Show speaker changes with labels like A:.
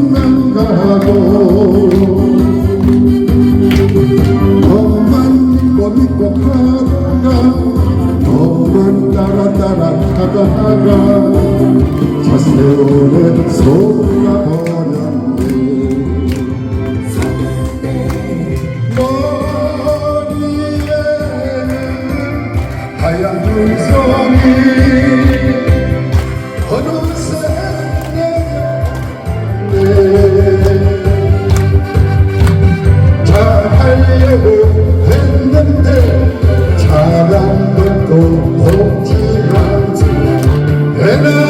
A: 믿는다고 너만 믿고 믿고 가다가 너만 따라 따라 가다가 자 세월에 속아버렸네. 머리에는 하얀 눈송이 어느새 Hallelujah.